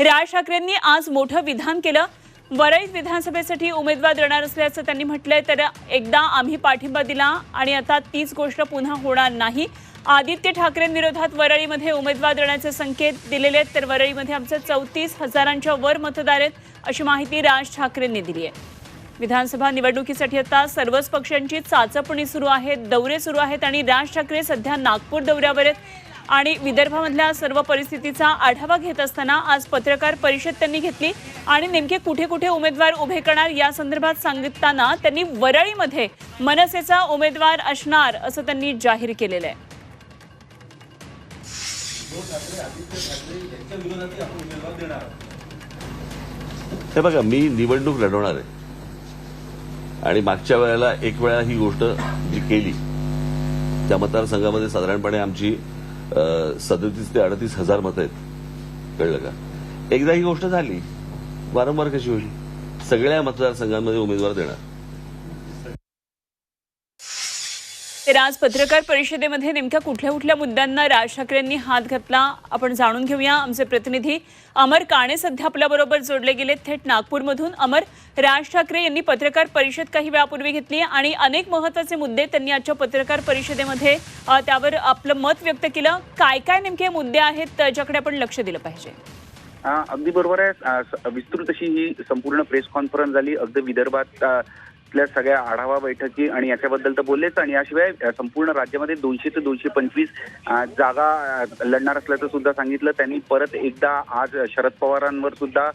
राज ठाकरेंनी आज मोठं विधान केलं. वरळीत विधानसभेसाठी उमेदवार देणार असल्याचं त्यांनी म्हटलंय तर एकदा आम्ही पाठिंबा दिला आणि आता तीच गोष्ट पुन्हा होणार नाही. आदित्य ठाकरेंविरोधात वरळीमध्ये उमेदवार देण्याचे संकेत दिलेले आहेत तर वरळीमध्ये आमचे चौतीस हजारांच्या वर मतदार आहेत अशी माहिती राज ठाकरेंनी दिली आहे. विधानसभा निवडणुकीसाठी आता सर्वच पक्षांची चाचपणी सुरू आहे दौरे सुरू आहेत आणि राज ठाकरे सध्या नागपूर दौऱ्यावर आहेत. आणि विदर्भामधल्या सर्व परिस्थितीचा आढावा घेत असताना आज पत्रकार परिषद त्यांनी घेतली. आणि नेमके कुठे कुठे उमेदवार उभे करणार या संदर्भात सांगितताना त्यांनी वरळीमध्ये मनसेचा उमेदवार असणार असं त्यांनी जाहीर केलेलं आहे. हे बघा मी निवडणूक लढवणार आहे. आणि मागच्या वेळेला एक वेळा ही गोष्ट जी केली त्या मतदारसंघामध्ये साधारणपणे आमची सदतीस ते अडतीस हजार मतं आहेत. कळलं का? एकदा ही गोष्ट झाली वारंवार कशी होईल? सगळ्या मतदारसंघांमध्ये उमेदवार देणार. तर आज पत्रकार परिषदेमध्ये नेमक्या कुठल्या कुठल्या मुद्द्यांना राज ठाकरेंनी हात घातला आपण जाणून घेऊया. आमचे प्रतिनिधी अमर काणे सध्या आपल्याबरोबर जोडले गेले थेट नागपूरमधून अमर राज ठाकरे यांनी पत्रकार परिषद काही वेळापूर्वी घेतली आणि अनेक महत्त्वाचे मुद्दे त्यांनी आजच्या पत्रकार परिषदेमध्ये त्यावर आपलं मत व्यक्त केलं. काय काय नेमके मुद्दे आहेत त्याच्याकडे आपण लक्ष दिलं पाहिजे? अगदी बरोबर आहे. विस्तृत अशी ही संपूर्ण प्रेस कॉन्फरन्स झाली. अगदी विदर्भात आपल्या सगळ्या आढावा बैठकी आणि याच्याबद्दल तर बोललेच आणि याशिवाय संपूर्ण राज्यामध्ये दोनशे ते दोनशे पंचवीस जागा लढणार असल्याचं सुद्धा सांगितलं. त्यांनी परत एकदा आज शरद पवारांवर सुद्धा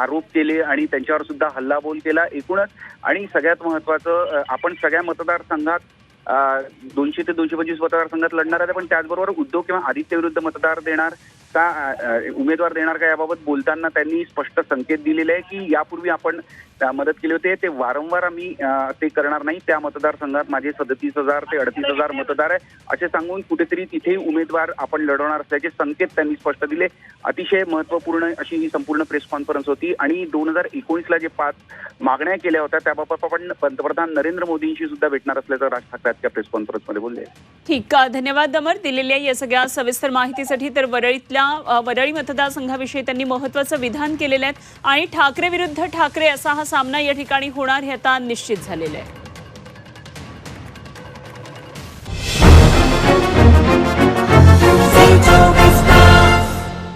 आरोप केले आणि त्यांच्यावर सुद्धा हल्लाबोल केला. एकूणच आणि सगळ्यात महत्वाचं आपण सगळ्या मतदारसंघात दोनशे ते दोनशे पंचवीस मतदारसंघात लढणार आहे. पण त्याचबरोबर उद्योग किंवा आदित्य विरुद्ध मतदार देणार. उमेदवार देणार का याबाबत बोलताना त्यांनी स्पष्ट संकेत दिलेले आहे की यापूर्वी आपण मदत केली होती. ते वारंवार आम्ही ते करणार नाही. त्या मतदारसंघात माझे सदतीस हजार ते अडतीस हजार मतदार आहे. असे सांगून कुठेतरी तिथे उमेदवार आपण लढवणार असल्याचे संकेत त्यांनी स्पष्ट दिले. अतिशय महत्त्वपूर्ण अशी ही संपूर्ण प्रेस कॉन्फरन्स होती आणि दोन हजार एकोणीसला जे पाच मागण्या केल्या होत्या त्याबाबत आपण पंतप्रधान नरेंद्र मोदींशी सुद्धा भेटणार असल्याचं राज ठाकरे आजच्या प्रेस कॉन्फरन्समध्ये बोलले ठीक धन्यवाद अमर. दिलेल्या या सगळ्या सविस्तर माहितीसाठी तर वरळीतल्या महिला वरळी मतदारसंघाविषयी त्यांनी महत्वाचं विधान केलेलं आहे आणि ठाकरे विरुद्ध ठाकरे असा हा सामना या ठिकाणी होणार हे आता निश्चित झालेलं आहे.